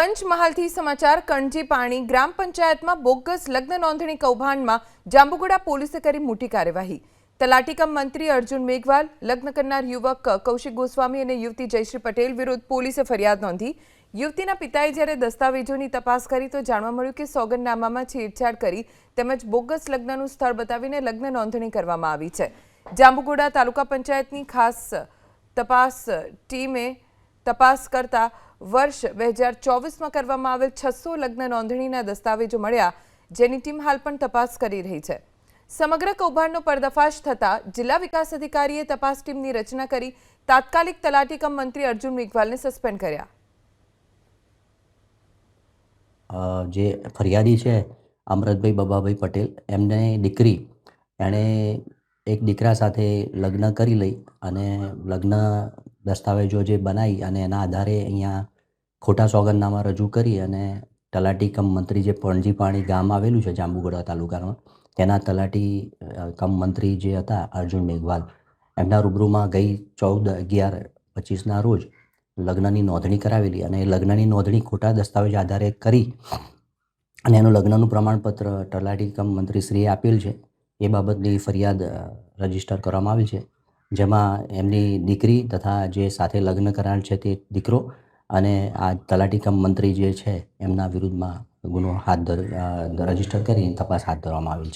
પંચમહાલથી સમાચાર, કણજી પાણી ગ્રામ પંચાયતમાં બોગસ લગ્ન નોંધણી કૌભાંડમાં જાંબુગોડા પોલીસે કરી મોટી કાર્યવાહી. તલાટીકમ મંત્રી અર્જુન મેઘવાલ, લગ્ન કરનાર યુવક કૌશિક ગોસ્વામી અને યુવતી જયશ્રી પટેલ વિરુદ્ધ પોલીસે ફરિયાદ નોંધી. યુવતીના પિતાએ જ્યારે દસ્તાવેજોની તપાસ કરી તો જાણવા મળ્યું કે સોગંદનામામાં છેડછાડ કરી તેમજ બોગસ લગ્નનું સ્થળ બતાવીને લગ્ન નોંધણી કરવામાં આવી છે. જાંબુગોડા તાલુકા પંચાયતની ખાસ તપાસ ટીમે તપાસ કરતા વર્ષ બે હજાર ચોવીસમાં કરવામાં આવેલ છસો લગ્ન નોંધણીના દસ્તાવેજો મળ્યા, જેની ટીમ હાલ પણ તપાસ કરી રહી છે. સમગ્ર કૌભાંડનો પર્દાફાશ થતાં જિલ્લા વિકાસ અધિકારીએ તપાસ ટીમની રચના કરી તાત્કાલિક તલાટી કમ મંત્રી અર્જુન મેઘવાલને સસ્પેન્ડ કર્યા. જે ફરિયાદી છે, અમરતભાઈ બબાભાઈ પટેલ, એમને દીકરી, એણે એક દીકરા સાથે લગ્ન કરી લઈ અને લગ્ન દસ્તાવેજો જે બનાવી અને એના આધારે અહીંયા ખોટા સોગંદનામા રજૂ કરી અને તલાટી કમ મંત્રી જે પણજી પાણી ગામ આવેલું છે જાંબુગોડા તાલુકામાં, તેના તલાટી કમ મંત્રી જે હતા અર્જુન મેઘવાલ, એમના રૂબરૂમાં ગઈ ચૌદ અગિયાર પચીસના રોજ લગ્નની નોંધણી કરાવેલી અને એ લગ્નની નોંધણી ખોટા દસ્તાવેજ આધારે કરી અને એનું લગ્નનું પ્રમાણપત્ર તલાટી કમ મંત્રીશ્રીએ આપેલ છે. એ બાબતની ફરિયાદ રજિસ્ટર કરવામાં આવી છે. જેમાં એમની દીકરી તથા જે સાથે લગ્ન કરાર છે તે દીકરો અને આ તલાટી કમ મંત્રી જે છે, એમના વિરુદ્ધમાં ગુનો હાથ ધર રજિસ્ટર કરી તપાસ હાથ ધરવામાં આવેલ